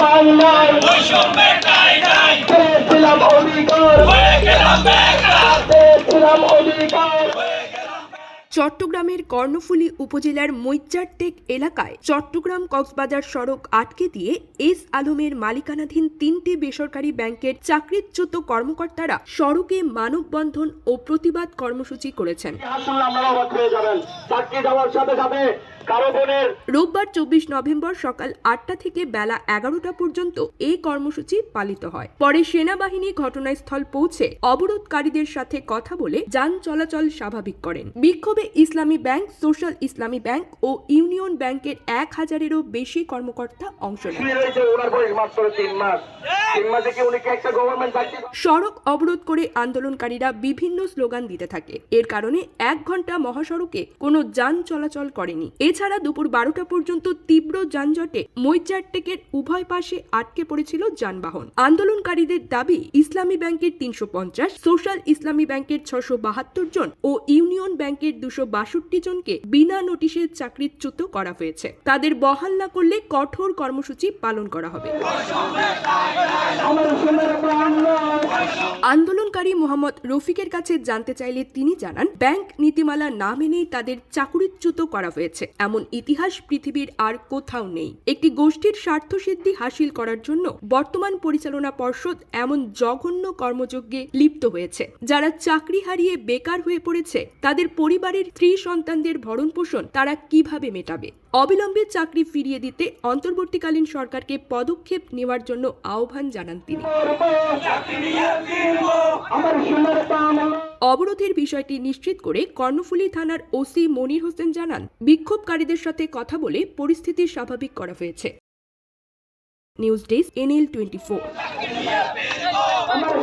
বাংলায় পেয়েছিলাম অধিকার পেয়েছিলাম অধিকার চট্টগ্রামের কর্ণফুলী উপজেলার মৈচারটেক এলাকায় চট্টগ্রাম কক্সবাজার সড়ক আটকে দিয়ে এস আলমের মালিকানাধীন তিনটি বেসরকারি ব্যাংকের চাকরিচ্যুত কর্মকর্তারা সড়কে মানববন্ধন ও প্রতিবাদ কর্মসূচি করেছেন। রোববার চব্বিশ নভেম্বর সকাল আটটা থেকে বেলা এগারোটা পর্যন্ত এই কর্মসূচি পালিত হয়। পরে সেনাবাহিনী ঘটনাস্থল পৌঁছে অবরোধকারীদের সাথে কথা বলে যান চলাচল স্বাভাবিক করেন। বিক্ষোভে Islami bank social Islami bank ও ইউনিয়ন ব্যাংকের এক হাজারেরও বেশি কর্মকর্তা অংশ নেন। সড়ক অবরোধ করে আন্দোলনকারীরা বিভিন্ন স্লোগান দিতে থাকে। এর কারণে এক ঘণ্টা মহাসড়কে কোনো যান চলাচল করেনি। এছাড়া দুপুর বারোটা পর্যন্ত তীব্র যানজটে মৈচারটেকের উভয় পাশে আটকে পড়েছিল যানবাহন। আন্দোলনকারীদের দাবি, ইসলামী ব্যাংকের তিনশো পঞ্চাশ, সোশ্যাল ইসলামী ব্যাংকের ছশো বাহাত্তর জন ও ইউনিয়ন ব্যাংকের দুশো বাষট্টি জনকে বিনা নোটিশে চাকরিচ্যুত করা হয়েছে। তাদের বহাল না করলে কঠোর কর্মসূচি পালন করা হবে। আন্দোলনকারী মোহাম্মদ রফিকের কাছে জানতে চাইলে তিনি জানান, ব্যাংক নীতিমালা না মেনেই তাদের চাকুরিচ্যুত করা হয়েছে। এমন ইতিহাস পৃথিবীর আর কোথাও নেই। একটি গোষ্ঠীর স্বার্থসিদ্ধি হাসিল করার জন্য বর্তমান পরিচালনা পর্ষদ এমন জঘন্য কর্মযজ্ঞে লিপ্ত হয়েছে। যারা চাকরি হারিয়ে বেকার হয়ে পড়েছে, তাদের পরিবারের স্ত্রী সন্তানদের ভরণ পোষণ তারা কীভাবে মেটাবে? অবিলম্বে চাকরি ফিরিয়ে দিতে অন্তর্বর্তীকালীন সরকারকে পদক্ষেপ নেওয়ার জন্য আহ্বান জানান তিনি। অবরোধের বিষয়টি নিশ্চিত করে কর্ণফুলী থানার ওসি মনির হোসেন জানান বিক্ষোভকারীদের সাথে কথা বলে পরিস্থিতি স্বাভাবিক করা হয়েছে। News desk NL twenty four. আমার